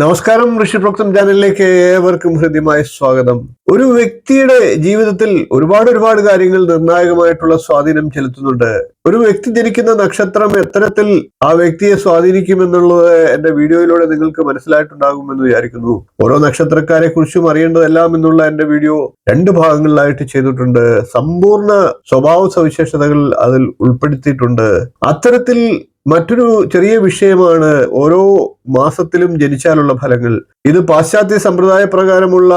നമസ്കാരം ഋഷി പ്രോക്തം ചാനലിലേക്ക് ഏവർക്കും ഹൃദ്യമായ സ്വാഗതം. ഒരു വ്യക്തിയുടെ ജീവിതത്തിൽ ഒരുപാട് ഒരുപാട് കാര്യങ്ങൾ നിർണായകമായിട്ടുള്ള സ്വാധീനം ചെലുത്തുന്നുണ്ട്. ഒരു വ്യക്തി ജനിക്കുന്ന നക്ഷത്രം എത്തരത്തിൽ ആ വ്യക്തിയെ സ്വാധീനിക്കുമെന്നുള്ളത് എന്റെ വീഡിയോയിലൂടെ നിങ്ങൾക്ക് മനസ്സിലായിട്ടുണ്ടാകുമെന്ന് വിചാരിക്കുന്നു. ഓരോ നക്ഷത്രക്കാരെ കുറിച്ചും അറിയേണ്ടതെല്ലാം എന്നുള്ള എന്റെ വീഡിയോ രണ്ട് ഭാഗങ്ങളിലായിട്ട് ചെയ്തിട്ടുണ്ട്. സമ്പൂർണ സ്വഭാവ സവിശേഷതകൾ അതിൽ ഉൾപ്പെടുത്തിയിട്ടുണ്ട്. അത്തരത്തിൽ മറ്റൊരു ചെറിയ വിഷയമാണ് ഓരോ മാസത്തിലും ജനിച്ചാലുള്ള ഫലങ്ങൾ. ഇത് പാശ്ചാത്യ സമ്പ്രദായ പ്രകാരമുള്ള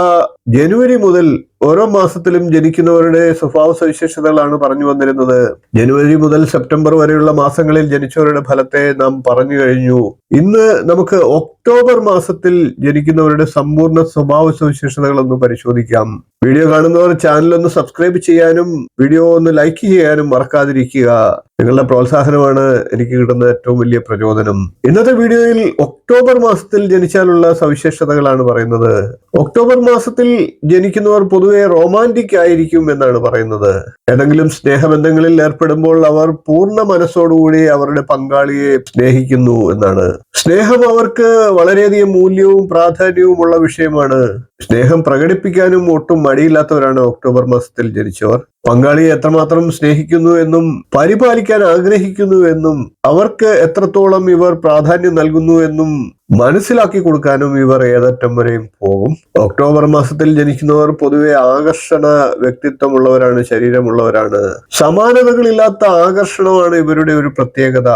ജനുവരി മുതൽ ഓരോ മാസത്തിലും ജനിക്കുന്നവരുടെ സ്വഭാവ സവിശേഷതകളാണ് പറഞ്ഞു വന്നിരുന്നത്. ജനുവരി മുതൽ സെപ്റ്റംബർ വരെയുള്ള മാസങ്ങളിൽ ജനിച്ചവരുടെ ഫലത്തെ നാം പറഞ്ഞു കഴിഞ്ഞു. ഇന്ന് നമുക്ക് ഒക്ടോബർ മാസത്തിൽ ജനിക്കുന്നവരുടെ സമ്പൂർണ സ്വഭാവ സവിശേഷതകൾ ഒന്ന് പരിശോധിക്കാം. വീഡിയോ കാണുന്നവർ ചാനൽ ഒന്ന് സബ്സ്ക്രൈബ് ചെയ്യാനും വീഡിയോ ഒന്ന് ലൈക്ക് ചെയ്യാനും മറക്കാതിരിക്കുക. നിങ്ങളുടെ പ്രോത്സാഹനമാണ് എനിക്ക് കിട്ടുന്ന ഏറ്റവും വലിയ പ്രചോദനം. ഇന്നത്തെ വീഡിയോയിൽ ഒക്ടോബർ മാസത്തിൽ ജനിച്ചാലുള്ള സവിശേഷതകളാണ് പറയുന്നത്. ഒക്ടോബർ മാസത്തിൽ ജനിക്കുന്നവർ പൊതുവെ റൊമാന്റിക് ആയിരിക്കും എന്നാണ് പറയുന്നത്. ഏതെങ്കിലും സ്നേഹബന്ധങ്ങളിൽ ഏർപ്പെടുമ്പോൾ അവർ പൂർണ മനസ്സോടുകൂടി അവരുടെ പങ്കാളിയെ സ്നേഹിക്കുന്നു എന്നാണ്. സ്നേഹം അവർക്ക് വളരെയധികം മൂല്യവും പ്രാധാന്യവും ഉള്ള വിഷയമാണ്. സ്നേഹം പ്രകടിപ്പിക്കാനും ഒട്ടും മടിയില്ലാത്തവരാണ് ഒക്ടോബർ മാസത്തിൽ ജനിച്ചവർ. പങ്കാളിയെ എത്രമാത്രം സ്നേഹിക്കുന്നു എന്നും പരിപാലിക്കാൻ ആഗ്രഹിക്കുന്നു എന്നും അവർക്ക് എത്രത്തോളം ഇവർ പ്രാധാന്യം നൽകുന്നു എന്നും മനസ്സിലാക്കി കൊടുക്കാനും ഇവർ ഏതറ്റം വരെയും പോകും. ഒക്ടോബർ മാസത്തിൽ ജനിക്കുന്നവർ പൊതുവെ ആകർഷണ വ്യക്തിത്വമുള്ളവരാണ് ശരീരമുള്ളവരാണ്. സമാനതകളില്ലാത്ത ആകർഷണമാണ് ഇവരുടെ ഒരു പ്രത്യേകത.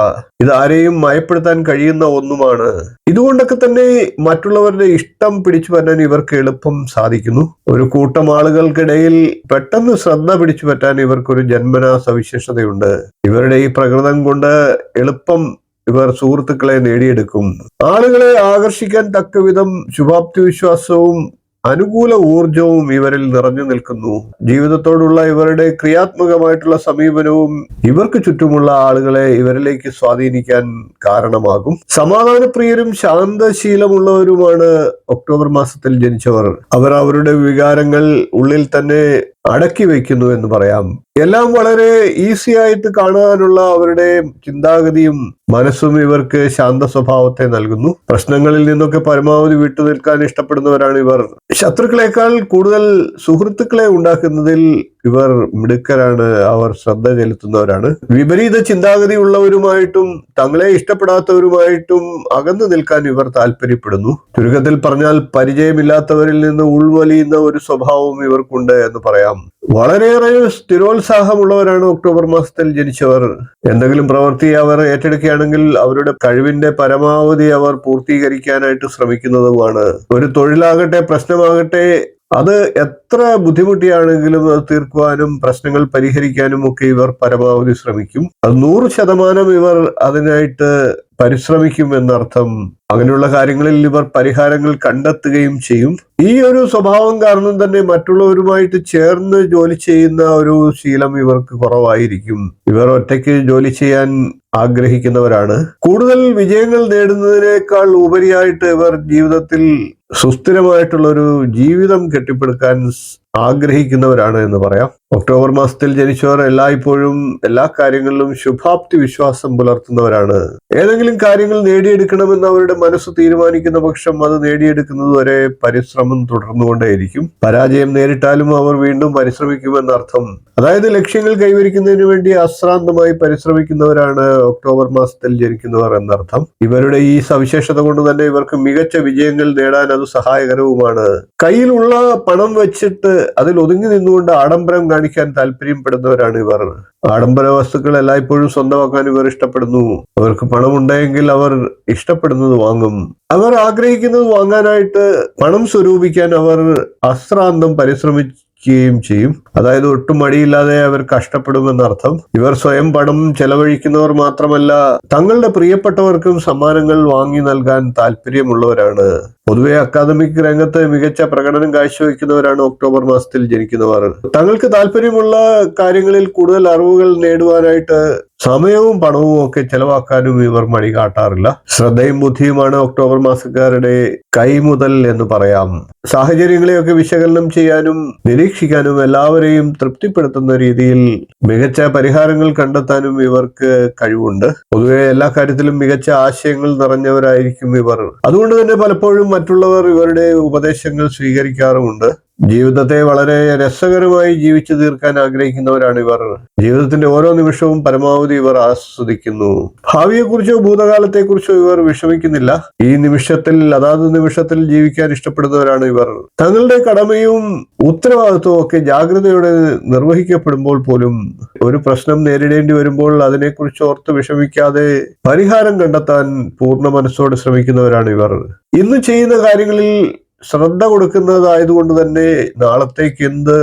ഇത് ആരെയും മയപ്പെടുത്താൻ കഴിയുന്ന ഒന്നുമാണ്. ഇതുകൊണ്ടൊക്കെ തന്നെ മറ്റുള്ളവരുടെ ഇഷ്ടം പിടിച്ചു പറ്റാൻ ഇവർക്ക് എളുപ്പം സാധിക്കുന്നു. ഒരു കൂട്ടം ആളുകൾക്കിടയിൽ പെട്ടെന്ന് ശ്രദ്ധ പിടിച്ചു പറ്റാൻ ഇവർക്കൊരു ജന്മനാ സവിശേഷതയുണ്ട്. ഇവരുടെ ഈ പ്രകൃതം കൊണ്ട് എളുപ്പം ഇവർ സുഹൃത്തുക്കളെ നേടിയെടുക്കും. ആളുകളെ ആകർഷിക്കാൻ തക്കവിധം ശുഭാപ്തി വിശ്വാസവും അനുകൂല ഊർജവും ഇവരിൽ നിറഞ്ഞു നിൽക്കുന്നു. ജീവിതത്തോടുള്ള ഇവരുടെ ക്രിയാത്മകമായിട്ടുള്ള സമീപനവും ഇവർക്ക് ചുറ്റുമുള്ള ആളുകളെ ഇവരിലേക്ക് സ്വാധീനിക്കാൻ കാരണമാകും. സമാധാനപ്രിയരും ശാന്തശീലമുള്ളവരുമാണ് ഒക്ടോബർ മാസത്തിൽ ജനിച്ചവർ. അവർ അവരുടെ വികാരങ്ങൾ ഉള്ളിൽ തന്നെ അടക്കി വയ്ക്കുന്നു എന്ന് പറയാം. എല്ലാം വളരെ ഈസി ആയിട്ട് കാണാനുള്ള അവരുടെ ചിന്താഗതിയും മനസ്സും ഇവർക്ക് ശാന്ത സ്വഭാവത്തെ നൽകുന്നു. പ്രശ്നങ്ങളിൽ നിന്നൊക്കെ പരമാവധി വിട്ടു നിൽക്കാൻ ഇഷ്ടപ്പെടുന്നവരാണ് ഇവർ. ശത്രുക്കളെക്കാൾ കൂടുതൽ സുഹൃത്തുക്കളെ ഉണ്ടാക്കുന്നതിൽ ഇവർ മിടുക്കരാണ് അവർ ശ്രദ്ധ ചെലുത്തുന്നവരാണ്. വിപരീത ചിന്താഗതിയുള്ളവരുമായിട്ടും തങ്ങളെ ഇഷ്ടപ്പെടാത്തവരുമായിട്ടും അകന്നു നിൽക്കാൻ ഇവർ താല്പര്യപ്പെടുന്നു. ചുരുക്കത്തിൽ പറഞ്ഞാൽ പരിചയമില്ലാത്തവരിൽ നിന്ന് ഉൾവലിയുന്ന ഒരു സ്വഭാവം ഇവർക്കുണ്ട് എന്ന് പറയാം. വളരെയേറെ സ്ഥിരോത്സാഹമുള്ളവരാണ് ഒക്ടോബർ മാസത്തിൽ ജനിച്ചവർ. എന്തെങ്കിലും പ്രവൃത്തി അവർ ഏറ്റെടുക്കുകയാണെങ്കിൽ അവരുടെ കഴിവിന്റെ പരമാവധി അവർ പൂർത്തീകരിക്കാനായിട്ട് ശ്രമിക്കുന്നതുമാണ്. ഒരു തൊഴിലാകട്ടെ പ്രശ്നമാകട്ടെ അത് എത്ര ബുദ്ധിമുട്ടിയാണെങ്കിലും അത് തീർക്കുവാനും പ്രശ്നങ്ങൾ പരിഹരിക്കാനും ഒക്കെ ഇവർ പരമാവധി ശ്രമിക്കും. അത് നൂറ് ശതമാനം ഇവർ അതിനായിട്ട് പരിശ്രമിക്കും എന്നർത്ഥം അങ്ങനെയുള്ള കാര്യങ്ങളിൽ ഇവർ പരിഹാരങ്ങൾ കണ്ടെത്തുകയും ചെയ്യും. ഈ ഒരു സ്വഭാവം കാരണം തന്നെ മറ്റുള്ളവരുമായിട്ട് ചേർന്ന് ജോലി ചെയ്യുന്ന ഒരു ശീലം ഇവർക്ക് കുറവായിരിക്കും. ഇവർ ഒറ്റയ്ക്ക് ജോലി ചെയ്യാൻ ആഗ്രഹിക്കുന്നവരാണ്. കൂടുതൽ വിജയങ്ങൾ നേടുന്നതിനേക്കാൾ ഉപരിയായിട്ട് ഇവർ ജീവിതത്തിൽ സുസ്ഥിരമായിട്ടുള്ള ഒരു ജീവിതം കെട്ടിപ്പടുക്കാൻ ആഗ്രഹിക്കുന്നവരാണ് എന്ന് പറയാം. ഒക്ടോബർ മാസത്തിൽ ജനിച്ചവർ എല്ലായ്പ്പോഴും എല്ലാ കാര്യങ്ങളിലും ശുഭാപ്തി വിശ്വാസം പുലർത്തുന്നവരാണ്. ഏതെങ്കിലും കാര്യങ്ങൾ നേടിയെടുക്കണമെന്ന് അവരുടെ മനസ്സ് തീരുമാനിക്കുന്ന പക്ഷം അത് നേടിയെടുക്കുന്നത് വരെ പരിശ്രമം തുടർന്നുകൊണ്ടേയിരിക്കും. പരാജയം നേരിട്ടാലും അവർ വീണ്ടും പരിശ്രമിക്കുമെന്നർത്ഥം അതായത് ലക്ഷ്യങ്ങൾ കൈവരിക്കുന്നതിന് വേണ്ടി അശ്രാന്തമായി പരിശ്രമിക്കുന്നവരാണ് ഒക്ടോബർ മാസത്തിൽ ജനിക്കുന്നവർ എന്നർത്ഥം. ഇവരുടെ ഈ സവിശേഷത കൊണ്ട് തന്നെ ഇവർക്ക് മികച്ച വിജയങ്ങൾ നേടാൻ അത് സഹായകരവുമാണ്. കയ്യിലുള്ള പണം വെച്ചിട്ട് അതിൽ ഒതുങ്ങി നിന്നുകൊണ്ട് ആഡംബരം കാണിക്കാൻ താല്പര്യപ്പെടുന്നവരാണ് ഇവർ. ആഡംബര വസ്തുക്കൾ എല്ലായ്പ്പോഴും സ്വന്തമാക്കാൻ ഇവർ ഇഷ്ടപ്പെടുന്നു. അവർക്ക് പണമുണ്ടെങ്കിൽ അവർ ഇഷ്ടപ്പെടുന്നത് വാങ്ങും. അവർ ആഗ്രഹിക്കുന്നത് വാങ്ങാനായിട്ട് പണം സ്വരൂപിക്കാൻ അവർ അശ്രാന്തം പരിശ്രമിക്കുകയും ചെയ്യും. അതായത് ഒട്ടും മടിയില്ലാതെ അവർ കഷ്ടപ്പെടുമെന്നർത്ഥം ഇവർ സ്വയം പണം ചെലവഴിക്കുന്നവർ മാത്രമല്ല തങ്ങളുടെ പ്രിയപ്പെട്ടവർക്കും സമ്മാനങ്ങൾ വാങ്ങി നൽകാൻ താല്പര്യമുള്ളവരാണ്. പൊതുവെ അക്കാദമിക് രംഗത്ത് മികച്ച പ്രകടനം കാഴ്ചവെക്കുന്നവരാണ് ഒക്ടോബർ മാസത്തിൽ ജനിക്കുന്നവർ. തങ്ങൾക്ക് താല്പര്യമുള്ള കാര്യങ്ങളിൽ കൂടുതൽ അറിവുകൾ നേടുവാനായിട്ട് സമയവും പണവും ഒക്കെ ചെലവാക്കാനും ഇവർ മടി കാട്ടാറില്ല. ശ്രദ്ധയും ബുദ്ധിയുമാണ് ഒക്ടോബർ മാസക്കാരുടെ കൈമുതൽ എന്ന് പറയാം. സാഹചര്യങ്ങളെയൊക്കെ വിശകലനം ചെയ്യാനും നിരീക്ഷിക്കാനും എല്ലാവരെയും തൃപ്തിപ്പെടുത്തുന്ന രീതിയിൽ മികച്ച പരിഹാരങ്ങൾ കണ്ടെത്താനും ഇവർക്ക് കഴിവുണ്ട്. പൊതുവെ എല്ലാ കാര്യത്തിലും മികച്ച ആശയങ്ങൾ നിറഞ്ഞവരായിരിക്കും ഇവർ. അതുകൊണ്ട് തന്നെ പലപ്പോഴും മറ്റുള്ളവർ ഇവരുടെ ഉപദേശങ്ങൾ സ്വീകരിക്കാറുമുണ്ട്. ജീവിതത്തെ വളരെ രസകരമായി ജീവിച്ചു തീർക്കാൻ ആഗ്രഹിക്കുന്നവരാണ് ഇവർ. ജീവിതത്തിന്റെ ഓരോ നിമിഷവും പരമാവധി ഇവർ ആസ്വദിക്കുന്നു. ഭാവിയെക്കുറിച്ചോ ഭൂതകാലത്തെക്കുറിച്ചോ ഇവർ വിഷമിക്കുന്നില്ല. ഈ നിമിഷത്തിൽ അതാത് നിമിഷത്തിൽ ജീവിക്കാൻ ഇഷ്ടപ്പെടുന്നവരാണ് ഇവർ. തങ്ങളുടെ കടമയും ഉത്തരവാദിത്വവും ഒക്കെ ജാഗ്രതയോടെ നിർവഹിക്കപ്പെടുമ്പോൾ പോലും ഒരു പ്രശ്നം നേരിടേണ്ടി വരുമ്പോൾ അതിനെക്കുറിച്ച് ഓർത്ത് വിഷമിക്കാതെ പരിഹാരം കണ്ടെത്താൻ പൂർണ മനസ്സോടെ ശ്രമിക്കുന്നവരാണ് ഇവർ. ഇന്ന് ചെയ്യുന്ന കാര്യങ്ങളിൽ ശ്രദ്ധ കൊടുക്കുന്നതായതുകൊണ്ട് തന്നെ നാളത്തേക്ക് എന്ത്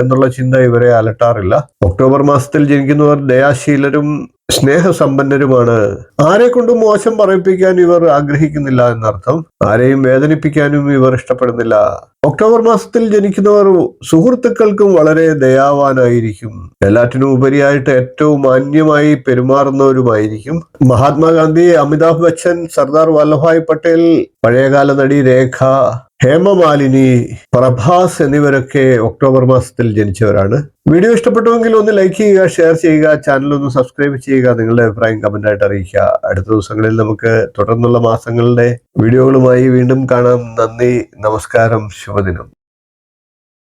എന്നുള്ള ചിന്ത ഇവരെ അലട്ടാറില്ല. ഒക്ടോബർ മാസത്തിൽ ജനിക്കുന്നവർ ദയാശീലരും സ്നേഹസമ്പന്നരുമാണ്. ആരെ കൊണ്ടും മോശം പറയിപ്പിക്കാൻ ഇവർ ആഗ്രഹിക്കുന്നില്ല എന്നർത്ഥം. ആരെയും വേദനിപ്പിക്കാനും ഇവർ ഇഷ്ടപ്പെടുന്നില്ല. ഒക്ടോബർ മാസത്തിൽ ജനിക്കുന്നവർ സുഹൃത്തുക്കൾക്കും വളരെ ദയാവാനായിരിക്കും. എല്ലാറ്റിനും ഉപരിയായിട്ട് ഏറ്റവും മാന്യമായി പെരുമാറുന്നവരുമായിരിക്കും. മഹാത്മാഗാന്ധി അമിതാഭ് ബച്ചൻ സർദാർ വല്ലഭായ് പട്ടേൽ പഴയകാല നടി രേഖ ഹേമമാലിനി പ്രഭാസ് എന്നിവരൊക്കെ ഒക്ടോബർ മാസത്തിൽ ജനിച്ചവരാണ്. വീഡിയോ ഇഷ്ടപ്പെട്ടുവെങ്കിൽ ഒന്ന് ലൈക്ക് ചെയ്യുക ഷെയർ ചെയ്യുക ചാനൽ ഒന്ന് സബ്സ്ക്രൈബ് ചെയ്യുക നിങ്ങളുടെ അഭിപ്രായം കമന്റ് ആയിട്ട് അറിയിക്കുക. അടുത്ത ദിവസങ്ങളിൽ നമുക്ക് തുടർന്നുള്ള മാസങ്ങളുടെ വീഡിയോകളുമായി വീണ്ടും കാണാം. നന്ദി നമസ്കാരം ശുഭദിനം.